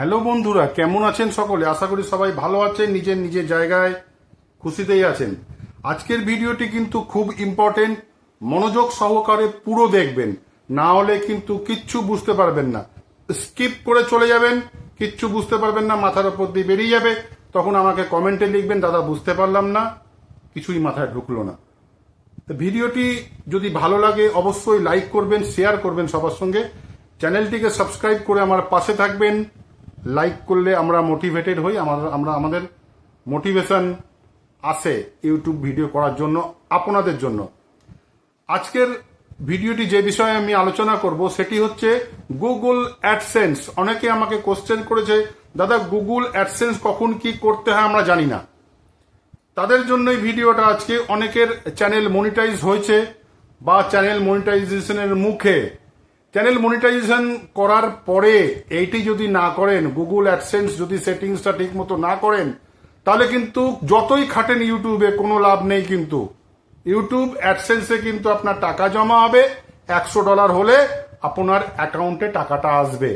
Hello বন্ধুরা, কেমন আছেন সকলে? আশা করি সবাই ভালো আছেন, নিজের নিজের জায়গায় খুশিতেই আছেন। আজকের ভিডিওটি কিন্তু খুব ইম্পর্টেন্ট মনোযোগ সহকারে পুরো দেখবেন। না হলে কিন্তু কিচ্ছু বুঝতে পারবেন না। স্কিপ করে চলে যাবেন, কিচ্ছু বুঝতে পারবেন না, মাথার উপর দিয়ে বেরিয়ে যাবে। তখন আমাকে কমেন্টে লিখবেন, দাদা, বুঝতে পারলাম না। কিছুই মাথায় ঢুকলো না। ভিডিওটি যদি ভালো লাগে, অবশ্যই লাইক করবেন শেয়ার করবেন সবার সঙ্গে। চ্যানেলটিকে সাবস্ক্রাইব করে আমার পাশে থাকবেন। লাইক করলে আমরা মোটিভেটেড হই আমার আমরা, আমাদের মোটিভেশন আসে ইউটিউব ভিডিও করার জন্য, আপনাদের জন্য। আজকের ভিডিওটি যে বিষয়ে আমি আলোচনা করব, সেটি হচ্ছে গুগল অ্যাডসেন্স অনেকে আমাকে কোশ্চেন করেছে, দাদা গুগল অ্যাডসেন্স কখন কি করতে হয় আমরা জানি না। তাদের জন্যই ভিডিওটা আজকে অনেকের চ্যানেল মনিটাইজ হয়েছে বা চ্যানেল মনিটাইজেশনের মুখে। চ্যানেল মনিটাইজেশন করার পরে এইটি যদি না করেন গুগল অ্যাডসেন্স যদি সেটিংসটা ঠিক মতো না করেন, তাহলে কিন্তু যতই খাটেন ইউটিউবে কোনো লাভ নেই কিন্তু। ইউটিউব অ্যাডসেন্সে কিন্তু আপনার টাকা জমা হবে, একশো ডলার হলে আপনার অ্যাকাউন্টে টাকাটা আসবে।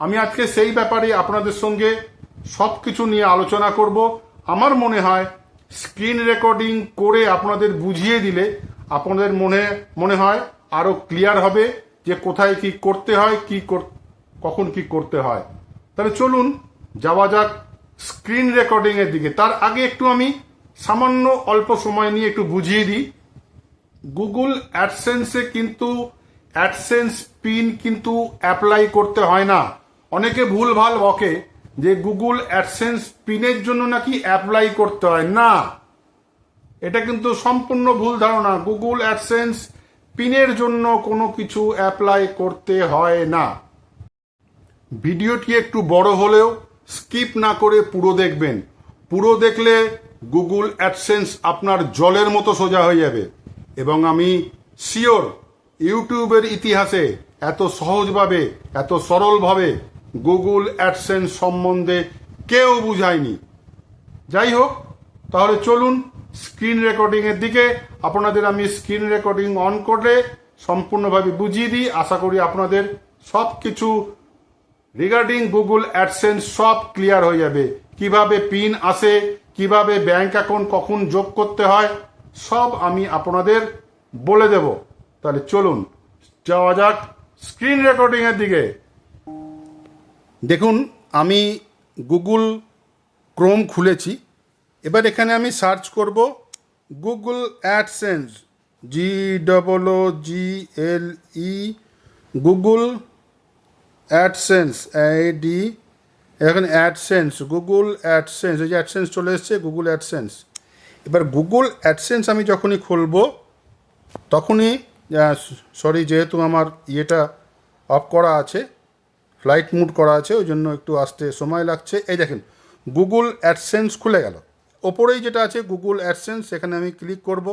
আমি আজকে সেই ব্যাপারে আপনাদের সঙ্গে সব কিছু নিয়ে আলোচনা করব। আমার মনে হয় স্ক্রিন রেকর্ডিং করে আপনাদের বুঝিয়ে দিলে আপনাদের মনে মনে হয় আরও ক্লিয়ার হবে। যে কোথায় কি করতে হয়, কি কখন কি করতে হয়। তাহলে চলুন, যাওয়া যাক স্ক্রিন রেকর্ডিং এর দিকে। তার আগে একটু আমি সামান্য অল্প সময় নিয়ে একটু বুঝিয়ে দিই। গুগল অ্যাডসেন্সে কিন্তু অ্যাডসেন্স পিন কিন্তু অ্যাপ্লাই করতে হয় না। অনেকে ভুলভাল বকে যে গুগল অ্যাডসেন্স পিনের জন্য নাকি অ্যাপ্লাই করতে হয় না। এটা কিন্তু সম্পূর্ণ ভুল ধারণা। গুগল অ্যাডসেন্স পিনের জন্য কোনো কিছু অ্যাপ্লাই করতে হয় না। ভিডিওটি একটু বড় হলেও স্কিপ না করে পুরো দেখবেন। পুরো দেখলে গুগল অ্যাডসেন্স আপনার জলের মতো সোজা হয়ে যাবে। এবং আমি শিওর ইউটিউবের ইতিহাসে এত সহজভাবে, এত সরলভাবে গুগল অ্যাডসেন্স সম্বন্ধে কেউ বুঝায়নি। যাই হোক, তাহলে চলুন স্ক্রিন রেকর্ডিং এর দিকে আপনাদের আমি স্ক্রিন রেকর্ডিং অন করে সম্পূর্ণভাবে বুঝিয়ে দিই। আশা করি আপনাদের সব কিছু রিগার্ডিং গুগল অ্যাডসেন্স সব ক্লিয়ার হয়ে যাবে। কীভাবে পিন আসে, কীভাবে ব্যাংক অ্যাকাউন্ট কখন যোগ করতে হয়, সব আমি আপনাদের বলে দেব। তাহলে চলুন, যাওয়া যাক স্ক্রিন রেকর্ডিং এর দিকে। দেখুন, আমি গুগল ক্রোম খুলেছি। এবার এখানে আমি সার্চ করব Google AdSense G double O G L E Google AdSense D এখানে অ্যাডসেন্স, গুগল অ্যাডসেন্স, এই যে অ্যাডসেন্স চলে এসছে, গুগল অ্যাডসেন্স। এবার গুগল অ্যাডসেন্স আমি যখনই খুলব, তখনই সরি, যেহেতু আমার ইয়েটা অফ করা আছে, ফ্লাইট মুড করা আছে, ওই জন্য একটু আসতে সময় লাগছে। এই দেখেন, গুগল অ্যাডসেন্স খুলে গেল। ওপরেই যেটা আছে গুগল অ্যাডসেন্স সেখানে আমি ক্লিক করব।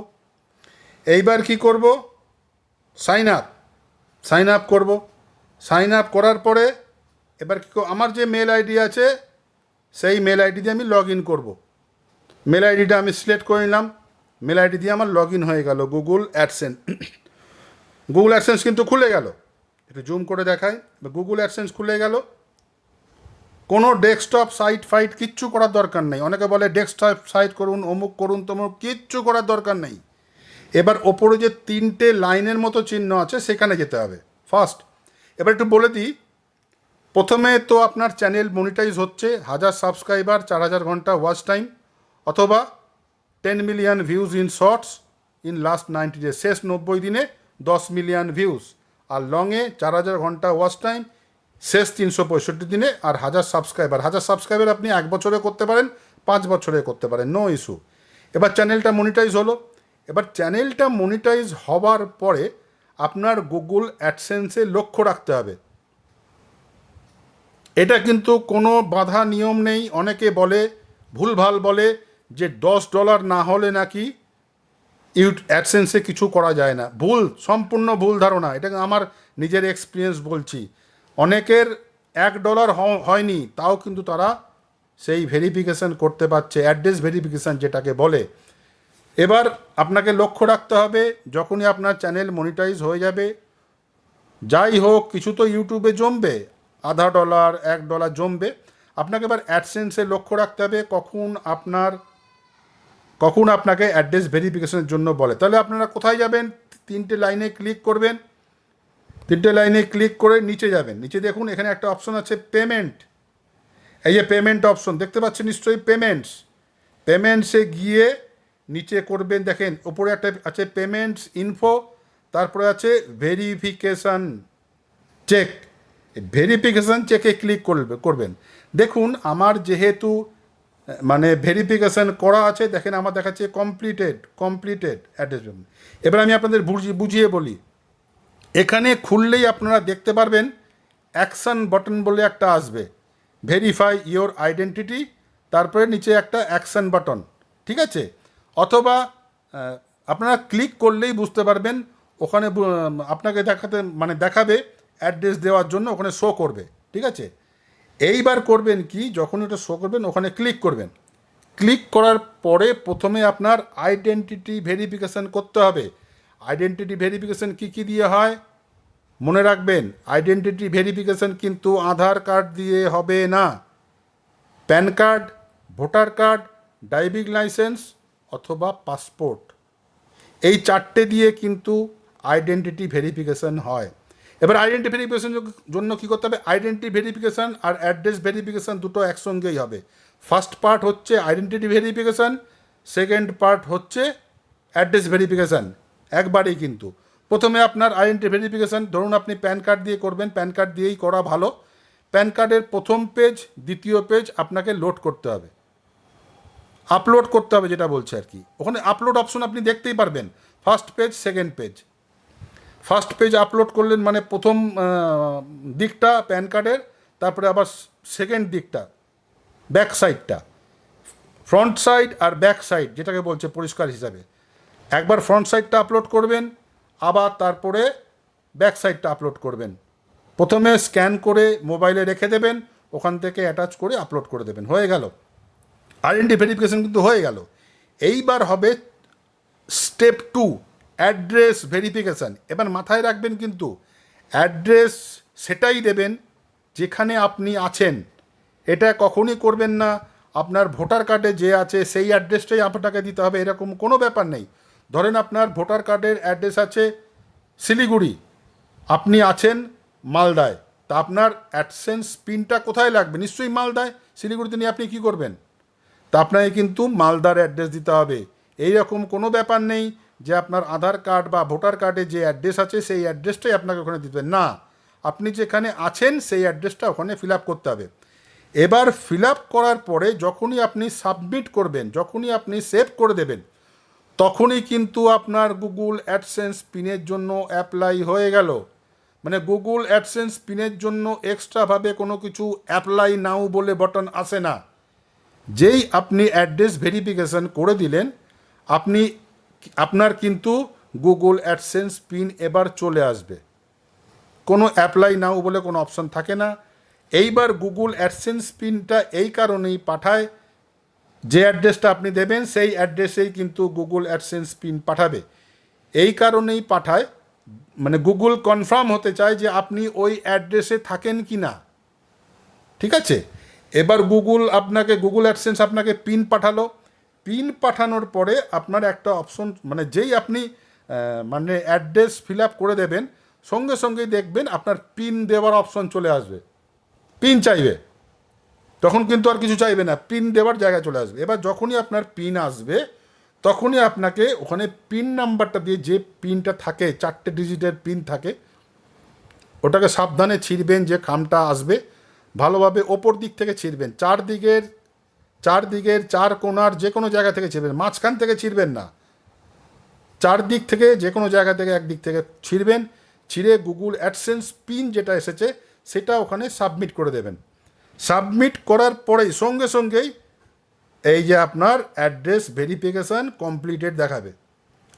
এইবার কি করব? সাইন আপ সাইন আপ করব। সাইন আপ করার পরে এবার কি আমার যে মেল আইডি আছে, সেই মেল আইডি দিয়ে আমি লগ ইন করব মেল আইডিটা আমি সিলেক্ট করে নিলাম। মেল আইডি দিয়ে আমার লগ ইন হয়ে গেল গুগল অ্যাডসেন্স গুগল অ্যাডসেন্স কিন্তু খুলে গেল। একটু জুম করে দেখাই। গুগল অ্যাডসেন্স খুলে গেল। কোনো ডেস্কটপ সাইট ফাইট কিচ্ছু করার দরকার নেই। অনেকে বলে ডেস্কটপ সাইট করুন, অমুক করুন, তমুক, কিচ্ছু করার দরকার নেই। এবার ওপরে যে তিনটে লাইনের মতো চিহ্ন আছে, সেখানে যেতে হবে। ফার্স্ট এবার একটু বলে দিই, প্রথমে তো আপনার চ্যানেল মনিটাইজ হচ্ছে, হাজার সাবস্ক্রাইবার চার হাজার ঘণ্টা ওয়াচ টাইম অথবা ten million views in shorts in last ninety days শেষ নব্বই দিনে দশ মিলিয়ন ভিউজ আর লংয়ে চার হাজার ঘণ্টা ওয়াচ টাইম শেষ তিনশো পঁয়ষট্টি দিনে আর হাজার সাবস্ক্রাইবার হাজার সাবস্ক্রাইবার আপনি এক বছরে করতে পারেন, পাঁচ বছরে করতে পারেন নো ইস্যু এবার চ্যানেলটা মনিটাইজ হলো। এবার চ্যানেলটা মনিটাইজ হওয়ার পরে আপনার গুগল অ্যাডসেন্সে লক্ষ্য রাখতে হবে। এটা কিন্তু কোনো বাধা নিয়ম নেই। অনেকে বলে, ভুলভাল বলে যে দশ ডলার না হলে নাকি ইউট অ্যাডসেন্সে কিছু করা যায় না। ভুল, সম্পূর্ণ ভুল ধারণা। এটা আমার নিজের এক্সপিরিয়েন্স বলছি। অনেকের এক ডলার হয়নি, তাও কিন্তু তারা সেই ভেরিফিকেশন করতে পারছে অ্যাড্রেস ভেরিফিকেশন যেটাকে বলে। এবার আপনাকে লক্ষ্য রাখতে হবে, যখনই আপনার চ্যানেল মনিটাইজ হয়ে যাবে, যাই হোক, কিছু তো ইউটিউবে জমবে, আধা ডলার, এক ডলার জমবে। আপনাকে এবার অ্যাডসেন্সে লক্ষ্য রাখতে হবে, কখন আপনার, কখন আপনাকে অ্যাড্রেস ভেরিফিকেশনের জন্য বলে। তাহলে আপনারা কোথায় যাবেন? তিনটে লাইনে ক্লিক করবেন তিনটে লাইনে ক্লিক করে নিচে যাবেন। নিচে দেখুন এখানে একটা অপশন আছে পেমেন্ট। এই যে পেমেন্ট অপশন, দেখতে পাচ্ছেন নিশ্চয়ই পেমেন্টস। পেমেন্টসে গিয়ে নিচে করবেন, দেখেন ওপরে একটা আছে পেমেন্টস ইনফো, তারপরে আছে ভেরিফিকেশান চেক। ভেরিফিকেশান চেকে ক্লিক করবে, করবেন। দেখুন, আমার যেহেতু মানে ভেরিফিকেশান করা আছে, দেখেন আমার দেখাচ্ছে কমপ্লিটেড কমপ্লিটেড অ্যাড্রেস। এবার আমি আপনাদের বুঝিয়ে বলি এখানে খুললেই আপনারা দেখতে পারবেন অ্যাকশন বাটন বলে একটা আসবে। ভেরিফাই ইওর আইডেন্টিটি তারপরে নিচে একটা অ্যাকশন বাটন, ঠিক আছে? অথবা আপনারা ক্লিক করলেই বুঝতে পারবেন, ওখানে আপনাকে দেখাতে মানে দেখাবে, অ্যাড্রেস দেওয়ার জন্য ওখানে শো করবে, ঠিক আছে? এইবার করবেন কি, যখন ওটা শো করবেন, ওখানে ক্লিক করবেন। ক্লিক করার পরে প্রথমে আপনার আইডেন্টিটি ভেরিফিকেশন করতে হবে। আইডেন্টিটি ভেরিফিকেশন কী কী দিয়ে হয়? মনে রাখবেন আইডেন্টিটি ভেরিফিকেশন কিন্তু আধার কার্ড দিয়ে হবে না। PAN card, voter card, driving licence অথবা পাসপোর্ট। এই চারটে দিয়ে কিন্তু আইডেন্টিটি ভেরিফিকেশন হয়। এবার আইডেন্টি ভেরিফিকেশন জন্য কী করতে হবে? আইডেন্টি ভেরিফিকেশন আর অ্যাড্রেস ভেরিফিকেশন দুটো একসঙ্গেই হবে। ফার্স্ট পার্ট হচ্ছে আইডেন্টিটি ভেরিফিকেশন সেকেন্ড পার্ট হচ্ছে অ্যাড্রেস ভেরিফিকেশন একবারেই কিন্তু। প্রথমে আপনার আইডেন্টি ভেরিফিকেশন, ধরুন আপনি প্যান কার্ড দিয়ে করবেন, প্যান কার্ড দিয়েই করা ভালো। প্যান কার্ডের প্রথম পেজ, দ্বিতীয় পেজ আপনাকে লোড করতে হবে। আপলোড করতে হবে যেটা বলছে আর কি। ওখানে আপলোড অপশন আপনি দেখতেই পারবেন। First page, second page. First page upload করলেন মানে প্রথম দিকটা প্যান কার্ডের, তারপরে আবার সেকেন্ড দিকটা, ব্যাক সাইডটা। ফ্রন্ট সাইড আর ব্যাক সাইড, যেটাকে বলছে পরিষ্কার হিসাবে। একবার ফ্রন্ট সাইডটা আপলোড করবেন, আবার তারপরে ব্যাক সাইডটা আপলোড করবেন। প্রথমে স্ক্যান করে মোবাইলে রেখে দেবেন, ওখান থেকে অ্যাটাচ করে আপলোড করে দেবেন। হয়ে গেল। আইডেন্টি ভেরিফিকেশন কিন্তু হয়ে গেল। এইবার হবে স্টেপ টু অ্যাড্রেস ভেরিফিকেশান এবার মাথায় রাখবেন কিন্তু অ্যাড্রেস সেটাই দেবেন যেখানে আপনি আছেন। এটা কখনই করবেন না। আপনার ভোটার কার্ডে যে আছে, সেই অ্যাড্রেসটাই আপনাকে দিতে হবে, এরকম কোনো ব্যাপার নেই। ধরেন আপনার ভোটার কার্ডের অ্যাড্রেস আছে শিলিগুড়ি, আপনি আছেন মালদায়, তা আপনার অ্যাডসেন্স পিনটা কোথায় লাগবে? নিশ্চয়ই মালদায়, শিলিগুড়িতে নিয়ে আপনি কী করবেন? তা আপনাকে কিন্তু মালদার অ্যাড্রেস দিতে হবে। এই রকম কোনো ব্যাপার নেই যে আপনার আধার কার্ড বা ভোটার কার্ডে যে অ্যাড্রেস আছে সেই অ্যাড্রেসটাই আপনাকে ওখানে দিতে না, আপনি যেখানে আছেন সেই অ্যাড্রেসটা ওখানে ফিল আপ করতে হবে। এবার ফিল আপ করার পরে যখনই আপনি সাবমিট করবেন, যখনই আপনি সেভ করে দেবেন তখনই কিন্তু আপনার গুগল অ্যাডসেন্স পিনের জন্য অ্যাপ্লাই হয়ে গেল। মানে গুগল অ্যাডসেন্স পিনের জন্য এক্সট্রাভাবে কোনো কিছু অ্যাপ্লাই নাও বলে বটন আসে না। যেই আপনি অ্যাড্রেস ভেরিফিকেশন করে দিলেন, আপনি আপনার কিন্তু গুগল অ্যাডসেন্স পিন এবার চলে আসবে। কোনো অ্যাপ্লাই নাও বলে কোনো অপশন থাকে না। এইবার গুগল অ্যাডসেন্স পিনটা এই কারণেই পাঠায় যে অ্যাড্রেসটা আপনি দেবেন, সেই অ্যাড্রেসেই কিন্তু গুগল অ্যাডসেন্স পিন পাঠাবে। এই কারণেই পাঠায় মানে গুগল কনফার্ম হতে চায় যে আপনি ওই অ্যাড্রেসে থাকেন কি না ঠিক আছে? এবার গুগল আপনাকে গুগল অ্যাডসেন্স আপনাকে পিন পাঠালো। পিন পাঠানোর পরে আপনার একটা অপশন মানে যেই আপনি মানে অ্যাড্রেস ফিল আপ করে দেবেন, সঙ্গে সঙ্গেই দেখবেন আপনার পিন দেওয়ার অপশন চলে আসবে। পিন চাইবে। তখন কিন্তু আর কিছু চাইবে না। পিন দেওয়ার জায়গায় চলে আসবে। এবার যখনই আপনার পিন আসবে, তখনই আপনাকে ওখানে পিন নাম্বারটা দিয়ে যে পিনটা থাকে, চারটে ডিজিটের পিন থাকে, ওটাকে সাবধানে ছিঁড়বেন যে খামটা আসবে। ভালোভাবে ওপর দিক থেকে ছিঁড়বেন। চার দিকের চার কোণার যে কোনো জায়গা থেকে ছিঁড়বেন। মাঝখান থেকে ছিঁড়বেন না। চার দিক থেকে যে কোনো জায়গা থেকে একদিক থেকে ছিঁড়বেন। ছিঁড়ে গুগল অ্যাডসেন্স পিন যেটা এসেছে, সেটা ওখানে সাবমিট করে দেবেন। সাবমিট করার পরেই, সঙ্গে সঙ্গেই এই যে আপনার অ্যাড্রেস ভেরিফিকেশান কমপ্লিটেড দেখাবে।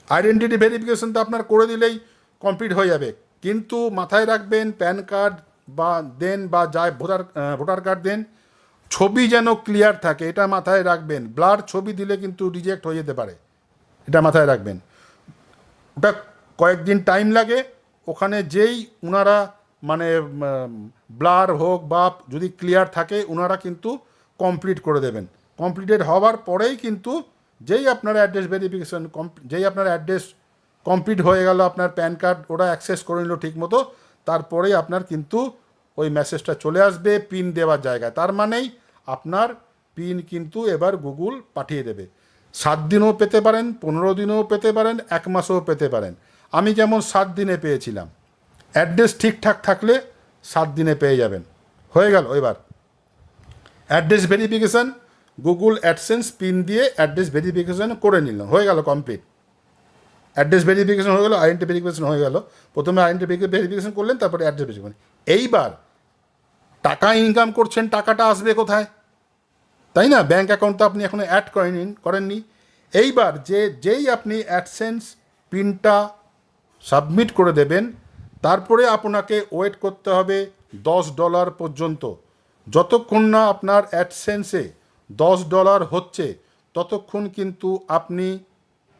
আইডেন্টিটি ভেরিফিকেশন তো আপনার করে দিলেই কমপ্লিট হয়ে যাবে। কিন্তু মাথায় রাখবেন, প্যান কার্ড বা দেন বা যা ভোটার ভোটার কার্ড দেন, ছবি যেন ক্লিয়ার থাকে, এটা মাথায় রাখবেন। ব্লার ছবি দিলে কিন্তু রিজেক্ট হয়ে যেতে পারে, এটা মাথায় রাখবেন। ওটা কয়েকদিন টাইম লাগে, ওখানে যেই ওনারা মানে ব্লার হোক বা যদি ক্লিয়ার থাকে ওনারা কিন্তু কমপ্লিট করে দেবেন। কমপ্লিটেড হওয়ার পরেই কিন্তু যেই আপনার অ্যাড্রেস ভেরিফিকেশন যেই আপনার অ্যাড্রেস কমপ্লিট হয়ে গেল, আপনার প্যান কার্ড ওরা অ্যাক্সেস করে নিল ঠিক মতো, তারপরেই আপনার কিন্তু ওই মেসেজটা চলে আসবে পিন দেওয়ার জায়গায়। তার মানেই আপনার পিন কিন্তু এবার গুগল পাঠিয়ে দেবে। সাত দিনও পেতে পারেন, পনেরো দিনও পেতে পারেন, এক মাসেও পেতে পারেন। আমি যেমন সাত দিনে পেয়েছিলাম। অ্যাড্রেস ঠিকঠাক থাকলে সাত দিনে পেয়ে যাবেন। হয়ে গেল এবার। Address verification, Google AdSense pin দিয়ে অ্যাড্রেস ভেরিফিকেশান করে নিলাম। হয়ে গেল কমপ্লিট। অ্যাড্রেস ভেরিফিকেশান হয়ে গেল, আইডেন্টি ভেরিফিকেশন হয়ে গেল। প্রথমে আইডেন্টি ভেরিফিকেশন করলেন, তারপরে অ্যাড্রেস ভেরিফিকেশন এইবার টাকা ইনকাম করছেন, টাকাটা আসবে কোথায়? তাই না? ব্যাঙ্ক অ্যাকাউন্ট তো আপনি এখনও অ্যাড করেন করেননি। এইবার যে যেই আপনি অ্যাডসেন্স পিনটা সাবমিট করে দেবেন তারপরে আপনাকে ওয়েট করতে হবে দশ ডলার পর্যন্ত। যতক্ষণ না আপনার অ্যাডসেন্সে দশ ডলার হচ্ছে, ততক্ষণ কিন্তু আপনি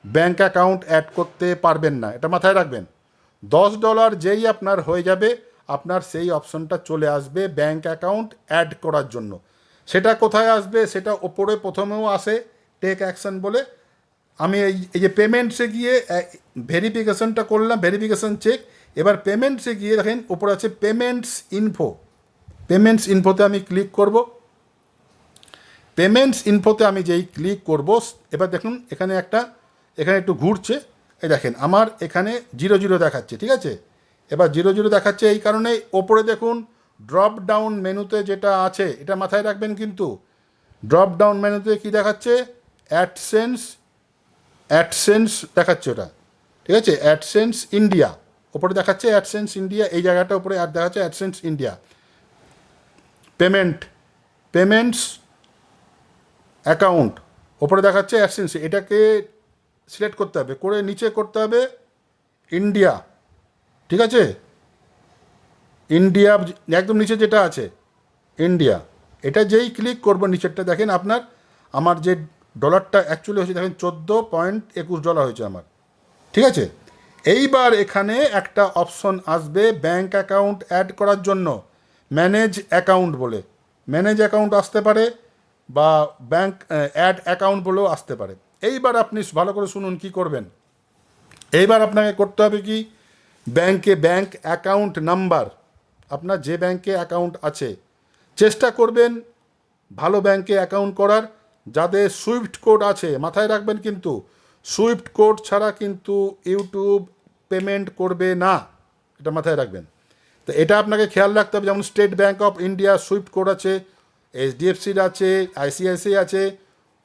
ব্যাঙ্ক অ্যাকাউন্ট অ্যাড করতে পারবেন না। এটা মাথায় রাখবেন। দশ ডলার যেই আপনার হয়ে যাবে, আপনার সেই অপশনটা চলে আসবে ব্যাঙ্ক অ্যাকাউন্ট অ্যাড করার জন্য। সেটা কোথায় আসবে, সেটা ওপরে প্রথমেও আসে, টেক অ্যাকশন বলে। আমি এই যে পেমেন্টসে গিয়ে ভেরিফিকেশনটা করলাম, ভেরিফিকেশন চেক এবার পেমেন্টসে গিয়ে দেখেন ওপরে আছে পেমেন্টস ইনফো পেমেন্টস ইনফোতে আমি ক্লিক করব। পেমেন্টস ইনফোতে আমি যেই ক্লিক করব, এবার দেখুন, এখানে একটা, এখানে একটু ঘুরছে। এই দেখেন, আমার এখানে জিরো জিরো দেখাচ্ছে, ঠিক আছে? এবার জিরো জিরো দেখাচ্ছে এই কারণে, ওপরে দেখুন ড্রপ ডাউন মেনুতে যেটা আছে, এটা মাথায় রাখবেন কিন্তু। ড্রপ ডাউন মেনুতে কি দেখাচ্ছে? অ্যাডসেন্স অ্যাডসেন্স দেখাচ্ছে ওটা, ঠিক আছে? অ্যাডসেন্স ইন্ডিয়া ওপরে দেখাচ্ছে অ্যাডসেন্স ইন্ডিয়া এই জায়গাটা উপরে আর দেখাচ্ছে AdSense India payment payments account ওপরে দেখাচ্ছে অ্যাডসেন্স এটাকে সিলেক্ট করতে হবে, করে নিচে করতে হবে ইন্ডিয়া ঠিক আছে? ইন্ডিয়া একদম নিচে যেটা আছে ইন্ডিয়া এটা যেই ক্লিক করব নিচেরটা, দেখেন আপনার, আমার যে ডলারটা অ্যাকচুয়ালি হয়েছে, দেখেন চোদ্দ পয়েন্ট একুশ ডলার হয়েছে আমার। ঠিক আছে? এইবার এখানে একটা অপশন আসবে ব্যাঙ্ক অ্যাকাউন্ট অ্যাড করার জন্য। ম্যানেজ অ্যাকাউন্ট বলে। ম্যানেজ অ্যাকাউন্ট আসতে পারে বা ব্যাঙ্ক অ্যাড অ্যাকাউন্ট বলেও আসতে পারে। এইবার আপনি ভালো করে শুনুন কি করবেন। এইবার আপনাকে করতে হবে কি? ব্যাংকে ব্যাংক অ্যাকাউন্ট নাম্বার, আপনার যে ব্যাংকে অ্যাকাউন্ট আছে, চেষ্টা করবেন ভালো ব্যাংকে অ্যাকাউন্ট করার। যাদের সুইফট কোড আছে, মাথায় রাখবেন কিন্তু সুইফট কোড ছাড়া কিন্তু ইউটিউব পেমেন্ট করবে না। এটা মাথায় রাখবেন। তো এটা আপনাকে খেয়াল রাখতে হবে, যেমন State Bank of India SWIFT code আছে এইচডিএফসির আছে আইসিআইসি আছে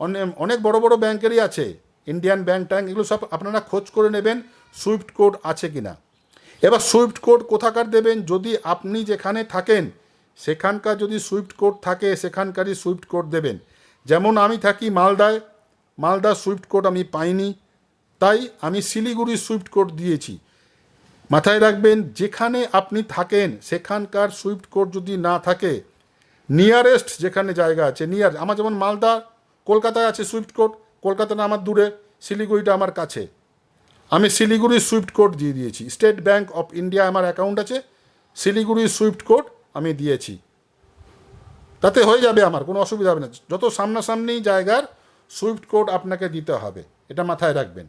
অনেক অনেক বড় বড় ব্যাংকেরই আছে ইন্ডিয়ান ব্যাংক ট্যাঙ্ক এগুলো সব আপনারা খোঁজ করে নেবেন সুইফট কোড আছে কি না এবার সুইফট কোড কোথাকার দেবেন? যদি আপনি যেখানে থাকেন, সেখানকার যদি সুইফট কোড থাকে, সেখানকারই সুইফট কোড দেবেন। যেমন আমি থাকি মালদায় মালদা সুইফট কোড আমি পাইনি, তাই আমি শিলিগুড়ি সুইফট কোড দিয়েছি। মাথায় রাখবেন, যেখানে আপনি থাকেন, সেখানকার সুইফট কোড যদি না থাকে, নিয়ারেস্ট যেখানে জায়গা আছে, নিয়ার, আমার যেমন মালদা, কলকাতায় আছে সুইফট কোড কলকাতাটা আমার দূরে, শিলিগুড়িটা আমার কাছে। আমি শিলিগুড়ির সুইফট কোড দিয়ে দিয়েছি। স্টেট ব্যাঙ্ক অফ ইন্ডিয়া আমার অ্যাকাউন্ট আছে শিলিগুড়ির সুইফট কোড আমি দিয়েছি। তাতে হয়ে যাবে আমার, কোনো অসুবিধা হবে না। যত সামনাসামনি জায়গার সুইফট কোড আপনাকে দিতে হবে, এটা মাথায় রাখবেন।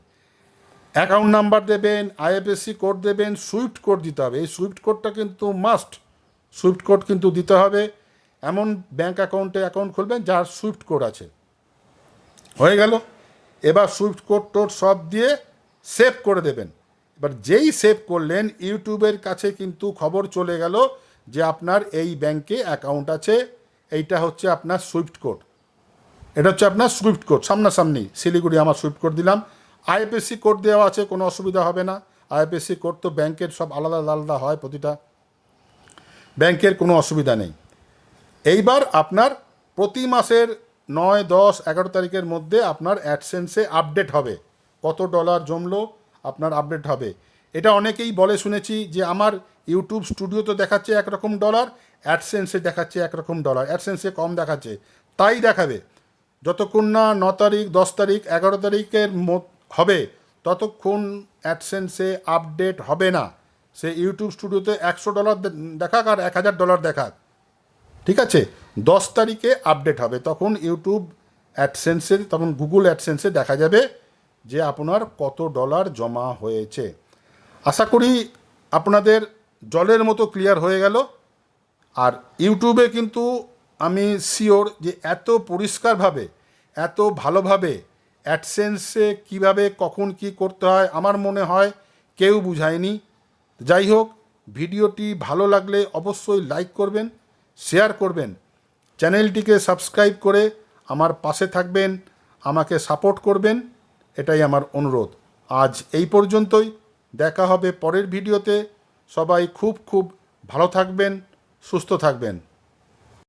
অ্যাকাউন্ট নাম্বার দেবেন, আইএফএসসি কোড দেবেন, সুইফট কোড দিতে হবে। এই সুইফট কোডটা কিন্তু মাস্ট, সুইফট কোড কিন্তু দিতে হবে। এমন ব্যাঙ্ক অ্যাকাউন্টে অ্যাকাউন্ট খুলবেন যার সুইফট কোড আছে। হয়ে গেল। এবার সুইফট কোড টোড সব দিয়ে সেভ করে দেবেন। এবার যেই সেভ করলেন, ইউটিউবের কাছে কিন্তু খবর চলে গেল যে আপনার এই ব্যাংকে অ্যাকাউন্ট আছে, এইটা হচ্ছে আপনার সুইফট কোড। এটা হচ্ছে আপনার সুইফট কোড সামনাসামনি। শিলিগুড়ি আমার সুইফট কোড দিলাম। আইএফএসসি কোড দেওয়া আছে, কোনো অসুবিধা হবে না। আইএফএসসি কোড তো ব্যাংকের সব আলাদা আলাদা হয় প্রতিটা। ব্যাংকের কোনো অসুবিধা নেই। এইবার আপনার প্রতি মাসের নয়, দশ, এগারো তারিখের মধ্যে আপনার অ্যাডসেন্সে আপডেট হবে। কত ডলার জমলো, আপনার আপডেট হবে। এটা অনেকেই বলে শুনেছি যে আমার ইউটিউব স্টুডিওতে দেখাচ্ছে একরকম ডলার অ্যাডসেন্সে দেখাচ্ছে একরকম ডলার। অ্যাডসেন্সে কম দেখাচ্ছে, তাই দেখাবে। যতক্ষণ না ন তারিখ, দশ তারিখ, এগারো তারিখের হবে, ততক্ষণ অ্যাডসেন্সে আপডেট হবে না। সে ইউটিউব স্টুডিওতে একশো ডলার দেখাক আর এক হাজার ডলার দেখাক। ঠিক আছে? দশ তারিখে আপডেট হবে। তখন ইউটিউব অ্যাডসেন্সে, তখন গুগল অ্যাডসেন্সে দেখা যাবে যে আপনার কত ডলার জমা হয়েছে। আশা করি আপনাদের জলের মতো ক্লিয়ার হয়ে গেল। আর ইউটিউবে কিন্তু আমি শিওর যে এত পরিষ্কারভাবে, এত ভালোভাবে অ্যাডসেন্সে কীভাবে, কখন কি করতে হয়, আমার মনে হয় কেউ বুঝায়নি। যাই হোক, ভিডিওটি ভালো লাগলে অবশ্যই লাইক করবেন শেয়ার করবেন। চ্যানেলটিকে সাবস্ক্রাইব করে আমার পাশে থাকবেন, আমাকে সাপোর্ট করবেন, এটাই আমার অনুরোধ। আজ এই পর্যন্তই, দেখা হবে পরের ভিডিওতে। সবাই খুব খুব ভালো থাকবেন, সুস্থ থাকবেন।